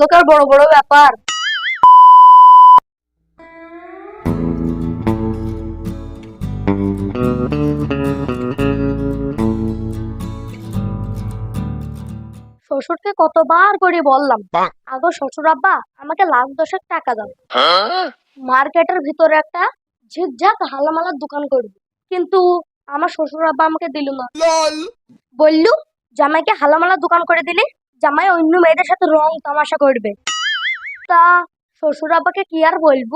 লোকের বড় বড় ব্যাপার। শ্বশুরকে কতবার করে বললাম আগো শ্বশুর আব্বা আমাকে লাখ দশেক টাকা দাও। মার্কেটের ভিতরে একটা ঝিকঝাক হালামালার দোকান করবি। কিন্তু আমার শ্বশুর আব্বা আমাকে দিল না। বললু জামাইকে হালামালার দোকান করে দিলে? জামাই অন্য মেয়েদের সাথে রং তামাশা করবে। তা শ্বশুর আব্বাকে কি আর বলব?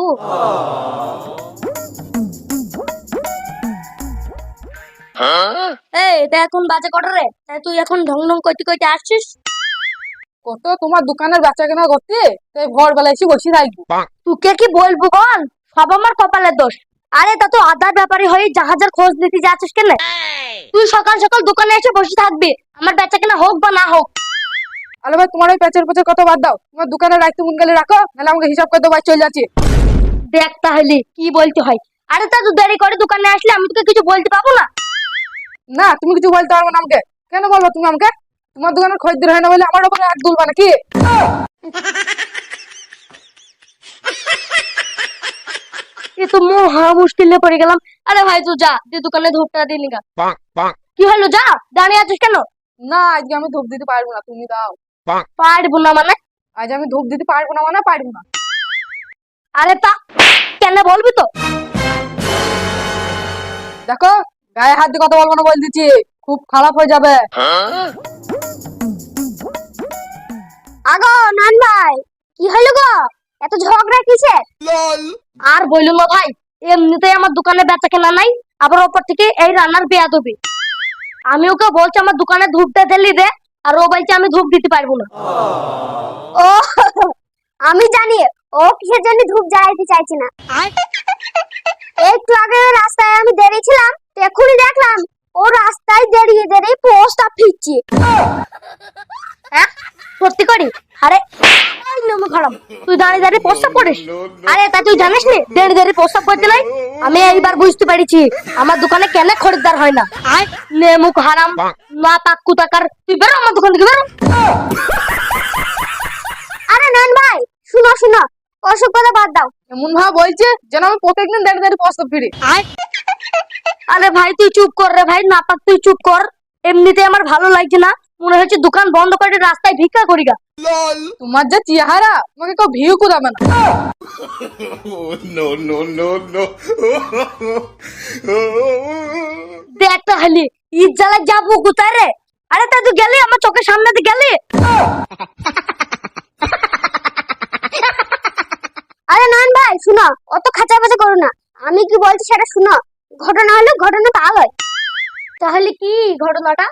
এই এটা এখন বাজে কটা রে তুই এখন ঢং ঢং করতে করতে আসছিস? কত তোমার দোকানের বেচা কেনা করতে? তাই ভোর বেলা এসে বসে থাকব। তোকে কি বলব বল? সব আমার কপালের দোষ। আরে তা তো আধার ব্যাপারে হয়ে জাহাজের খোঁজ নিতে যাচ্ছিস কেন? তুই সকাল সকাল দোকানে এসে বসে থাকবি। আমার বেচা কেনা হোক বা না হোক। আরে ভাই তোমার ওই পেঁচের পেঁচের কত বাদ দাও। তোমার দোকানে রাখতে মন গেলে রাখো নাহলে আমাকে হিসাব করে দেবো চলে যাচ্ছি। দেখ তাহলে কি বলতে হয়? আরে তা তুই দেরি করে দোকানে আসলে আমি তোকে কিছু বলতে পাবো না। না তুমি কিছু বলতে পারবে না আমাকে। কেন বলব তুমি আমাকে? তোমার দোকানের খরিদ্দার হয় না বলে আমার ওপরে হাত তুলবা নাকি? এ তো মহা মুশকিলে পড়ে গেলাম। আরে ভাই তুই যা তুই দোকানে ধূপটা দিয়ে নিগা। কি হলো যা দাঁড়িয়ে আছিস কেন? না আজকে আমি ধূপ দিতে পারব না তুমি দাও। পারব না মানে? আজ আমি ধূপ দিতে পারব না মানে পারব না। আরে তা কেন বলবি তো? দেখো গায়ে হাত দিয়ে কথা বলব না বলে দিচ্ছি। খুব খারাপ হয়ে যাবে। আগো নান ভাই কি হলো গো? এত ঝগড়া কিসে? আর বলল না ভাই এমনিতেই আমার দোকানে বেচা কেনা নাই আবার ওপর থেকে এই রান্নার বেয়া দেবে আমি ওকে বলছি আমার দোকানে ধূপটা ঢেলি দে আর ও বলছে, আমি ধূপ দিতে পারব না। ও, আমি জানি, ও কিসের জন্য ধূপ জ্বালাইতে চাইছে না। একটু আগে রাস্তায় আমি দাঁড়িয়েছিলাম এখনই দেখলাম, ও রাস্তায় দাঁড়িয়ে দাঁড়িয়ে পোস্ট ফিরছে। হ্যাঁ সত্যি করি? আরে নমো খারাপ। তুই দাঁড়িয়ে দাঁড়িয়ে প্রস্তাব করিস? আরে তা তুই জানিস নি? দাঁড়িয়ে দাঁড়িয়ে প্রস্তাব করতে নাই? আমি এইবার বুঝতে পারিছি আমার দোকানে কেন খরিদ্দার হয় না। নে মুখ হারাম না পাক কুতাকার। তুই বেরো আমার দোকান থেকে বেরো। আরে নন ভাই শুনো শুনো ওসব কথা বাদ দাও। এমন ভাবে বলছে যেন আমি প্রত্যেকদিন দাঁড়িয়ে দাঁড়িয়ে প্রস্তাব ফিরি। আরে ভাই তুই চুপ কর রে ভাই নাপাক তুই চুপ কর। এমনিতে আমার ভালো লাগছে না। মনে হচ্ছে দোকান বন্ধ করে রাস্তায় ভিক্ষা করি গা। তোমার যে চেহারা তোমাকে কেউ ভিউ কুদাবে না। No, no, no, no. দেখ তাহলে ঈদ জ্বালা যাব কোথায় রে? আরে তা তুই গেলি? আমার চোখের সামনে দিয়ে গেলি? আরে নয়ন ভাই শুনো অত খাঁচা বাজা করো না। আমি কি বলছি সেটা শুনো। ঘটনা হলো ঘটনা তা লয় তাহলে কি ঘটনাটা?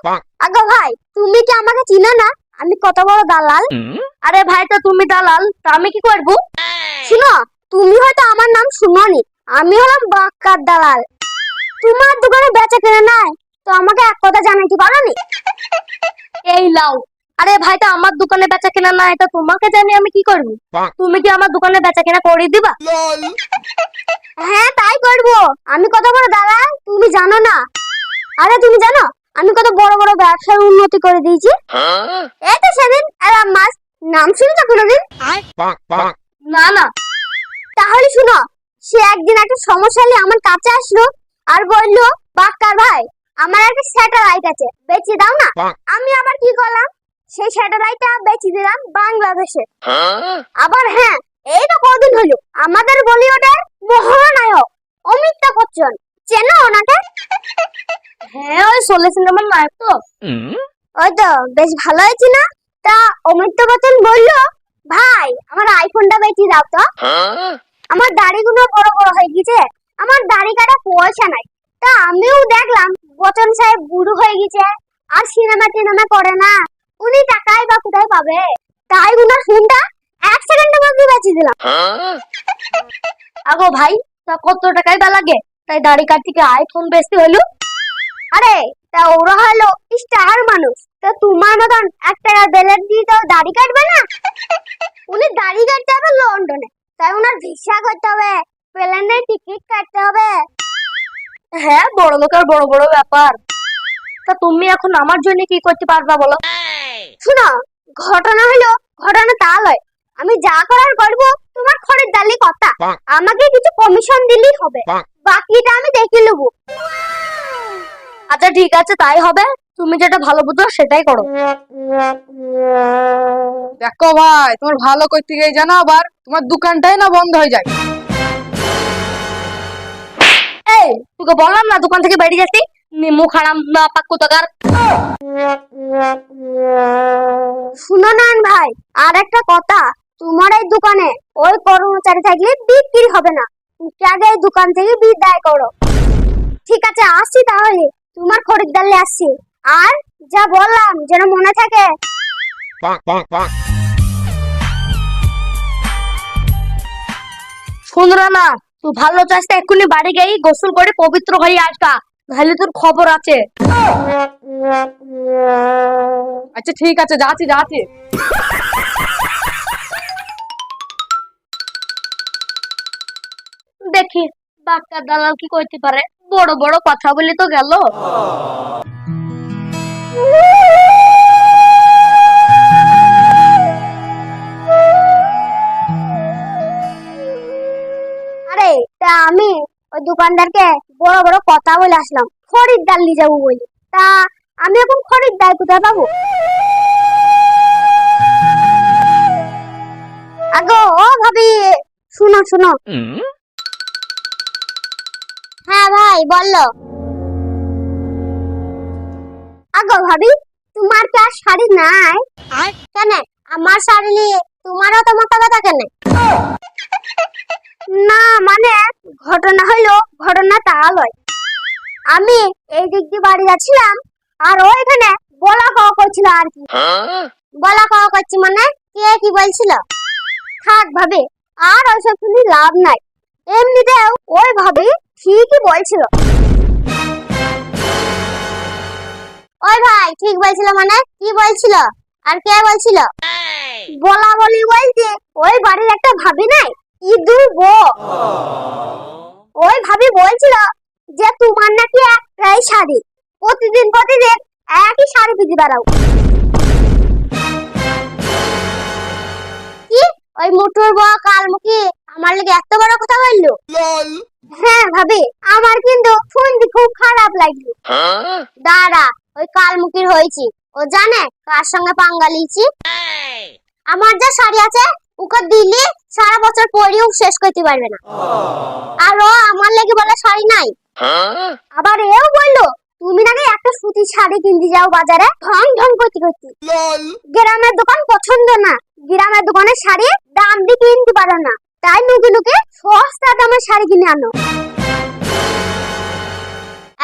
আগো ভাই তুমি কি আমাকে চিনো না? আমি কত বড় দালাল? আরে ভাই তো তুমি দালাল তা আমি কি করব? শুনো তুমি হয়তো আমার নাম শুনোনি আমি হলাম বাক্কার দালাল। তোমার দোকানে বেচা কেনা নাই তো আমাকে এক কথা জানাইতে পারোনি এই লাও আরে ভাই তো আমার দোকানে বেচা কেনা নাই তো তোমাকে জানি আমি কি করব? তুমি কি আমার দোকানে বেচা কেনা করে দিবা? হ্যাঁ তাই করব। আমি কত বড় দালাল তুমি জানো না। আরে তুমি জানো আমি কত বড় বড় ব্যবসার উন্নতি করে দিয়েছি। এই তো সেদিন এলাম মাস নাম শুনেছো কোনোদিন? না না। তাহলে শুনো সে একদিন একটা সমস্যা নিয়ে আমার কাছে আসলো আর বলল বাক্কার ভাই আমার একটা স্যাটেলাইট আছে বেচে দাও না। আমি আবার কি করলাম? সেই স্যাটেলাইটটা বেচে দিলাম বাংলাদেশে। আবার হ্যাঁ এই তো কদিন হলো আমাদের বলিউডের মহানায়ক অমিতাভ বচ্চন। চেনো ওনাকে? হ্যাঁ ওই ষোলো সিনেমার নায়ক তো। ওই তো বেশ ভালো হয়েছে না? তা অমিতাভ বচ্চন বলল ভাই আমার আইফোনটা বেচে দাও তো। আমার দাড়িগুলো বড় বড় হয়ে গেছে। আমার দাড়ি কাটা পয়সা নাই। তা আমিও দেখলাম বচন সাহেব বুড়ো হয়ে গেছে। আর সিনেমা টিনেমা করে না। উনি টাকাই বা কোথায় পাবে? তাই উনার ফোনটা এক সেকেন্ডের মধ্যে বেঁচে দিলাম। আগো ভাই তা কত টাকাই বা লাগে? তাই দাড়ি কাটতে কি আইফোন বেচতে হলো? আরে তা ওরা হলো স্টার মানুষ। তা তোমার মতন এক টাকা বেলেট দিয়ে তো দাড়ি কাটবে না? উনি দাড়ি কাটতে হবে লন্ডনে তাই ওনার ভিসা করতে হবে প্লেনের টিকিট কাটতে হবে। হ্যাঁ বড় লোকের বড় বড় ব্যাপার। তা তুমি এখন আমার জন্য কি করতে পারবা বলো? শোনো ঘটনা হলো ঘটনা তা লয় আমি যা করার করব তোমার খরিদ্দারি কথা। আমাকে কিছু কমিশন দিলেই হবে। বাকিটা আমি দেখে নেব। আচ্ছা ঠিক আছে তাই হবে। তুমি যেটা ভালো বুঝো সেটাই করো। দেখো ভাই তোমার ভালো করতে গিয়ে জানো আবার তোমার দোকানটাই না বন্ধ হয়ে যায়। এই তোকে বললাম না দোকান থেকে বেরিয়ে যাচ্ছি। নিমু খারাম না পাক কোথাকার। শুনো না ভাই আর একটা কথা তোমার এই দোকানে ওই কর্মচারী থাকলে বিক্রি হবে না। তুমি আগে এই দোকান থেকে বিদায় করো। ঠিক আছে আসছি তাহলে। তোমার খরিদ্দারে আসছি। আর যা বললাম যেন মনে থাকে. শুনরা না তুই ভালো চাস তো এক্ষুনি বাড়ি গিয়ে গোসল করে পবিত্র হয়ে আসবা তাহলে তোর খবর আছে। আচ্ছা ঠিক আছে যাচ্ছি যাচ্ছি। দেখি বাক্কা দালাল কি কইতে পারে? বড় বড় কথা বলে তো গেল। আরে তা আমি ওই দোকানদারকে বড় বড় কথা বলে আসলাম। খরিদ্দার নিয়ে যাব বলি। তা আমি এখন খরিদ্দার কোথায় পাবো? আগো ও ভাবি শুনো শুনো। হ্যাঁ ভাই বলল আগো ভাবি তোমার কি আর শাড়ি নাই? কেন? আমার শাড়ি নিয়ে তোমারও তো মাথা ব্যথা কেন? না মানে ঘটনা হলো ঘটনা তা লয় আমি এই দিক দিয়ে বাড়ি যাচ্ছিলাম আর ওইখানে বলা খাওয়া করছিল আর কি। বলা খাওয়া করছি মানে কে কি বলছিল? থাক ভাবে আর ওইসব শুনি লাভ নাই। এমনিতেও ওই ভাবে ঠিকই বলছিল। ওই ভাই, ঠিক বলছিল মানে? কি বলছিল? আর কে বলছিল? বলা বলি বলছে ওই বাড়ির একটা ভাবি নাই? ইঁদুর বো। ওই ভাবি বলছিল যে, তোমার নাকি একটাই শাড়ি। প্রতিদিন প্রতিদিন একই শাড়ি পিঁধে বেড়াও। কি? ওই মুটুর বউ, কালমুখী, আমার লেগে এত বড় কথা বলল. হ্যাঁ ভাবি। আমার কিন্তু শুনতে খুব খারাপ লাগল দাঁড়া ওই কালমুখীর হয়েছি। ও জানে কার সঙ্গে পাঙ্গা লিছি আমার যা শাড়ি আছে ওকে দিলে সারা বছর পরেও শেষ করতে পারবে না। আর ও আমার লেগে বলে শাড়ি নাই? আবার এও বলল তুমি নাকি একটা সুতির শাড়ি কিনতে যাও বাজারে ঢং ঢং করতে। করতে গ্রামের দোকান পছন্দ না। গ্রামের দোকানের শাড়ি দাম দিয়ে কিনতে পারো না। তাই নুকে নুকে সস্তা দামের শাড়ি কিনে আনো।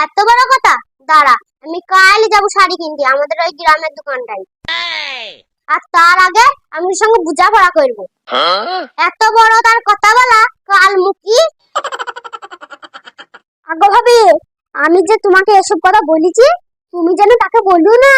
এত বড় কথা? দাঁড়া, আমি কালই যাব শাড়ি কিনতে, আমাদের ওই গ্রামের দোকানটাই আর তার আগে আমি সঙ্গে বোঝাপড়া করব? এত বড় তার কথা বলা কাল মুখি আগো ভাবি, আমি যে তোমাকে এসব কথা বলেছি, তুমি যেন তাকে বলো না।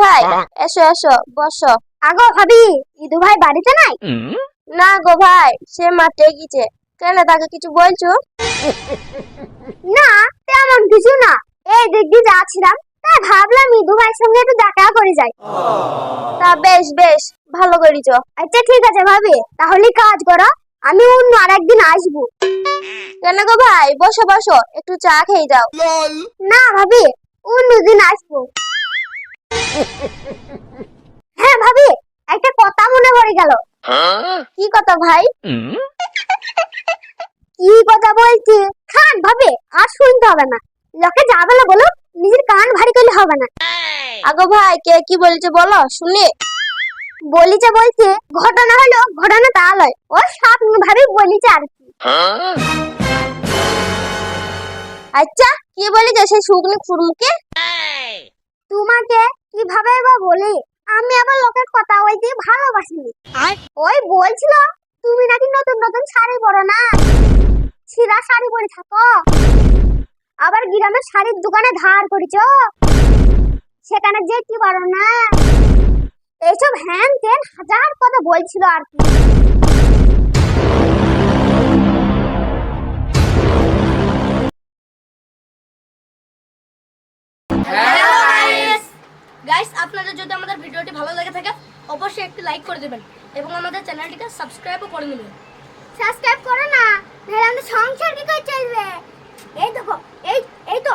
ভাই এসো এসো বসো। আগো ভাবি ইদু ভাই বাড়িতে নাই? না গো ভাই সে মাঠে গেছে কেন তাকে কিছু বলছো? না তেমন কিছু না। এই দিক দিয়ে যাচ্ছিলাম তাই ভাবলাম ইদু ভাইয়ের সঙ্গে একটু দেখা করে যাই। তা বেশ বেশ ভালো করেছ। আচ্ছা ঠিক আছে ভাবি তাহলে কাজ করো আমি অন্য আরেকদিন আসব। কেন গো ভাই বসো বসো একটু চা খেয়ে যাও। না ভাবি অন্যদিন আসব। হ্যাঁ ভাবি একটা কথা মনে পড়ে গেল। কি কথা ভাই? কি কথা বলছি? খান ভাবে আর শুনতে হবে না। লোকে যা বলে বলো নিজের কান ভারী করলে হবে না। আগো ভাই কে কি বলছে বলো শুনে। বলিছে বলছে ঘটনা হলো ঘটনা তা লয়। ও স্বপ্ন ভাবে বলিছে আর কি। আচ্ছা কি বলিছে সেই শুকনি খুরমুকে তোমাকে কীভাবে বা বলি? আমি আবার লোকের কথা ওই দিয়ে ভালোবাসিনি। ওই বলছিল তুমি নাকি নতুন নতুন শাড়ি পরো না? ছিঁড়া শাড়ি পরে থাকো। আবার গ্রামের শাড়ির দোকানে ধার করেছ? সেখানে যেতে পারো না? এইসব হ্যান তেন হাজার কথা বলছিল আর কি। গাইস আপনারা যদি আমাদের ভিডিওটি ভালো লেগে থাকে অবশ্যই একটি লাইক করে দেবেন এবং আমাদের চ্যানেলটিকে সাবস্ক্রাইবও করে নেবেন। সাবস্ক্রাইব করো না নাহলে আমাদের সংসার কি করে চলবে? এই দেখো এই এই তো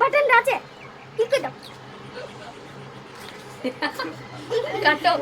বাটন আছে ঠিক করে দাও। কাটো।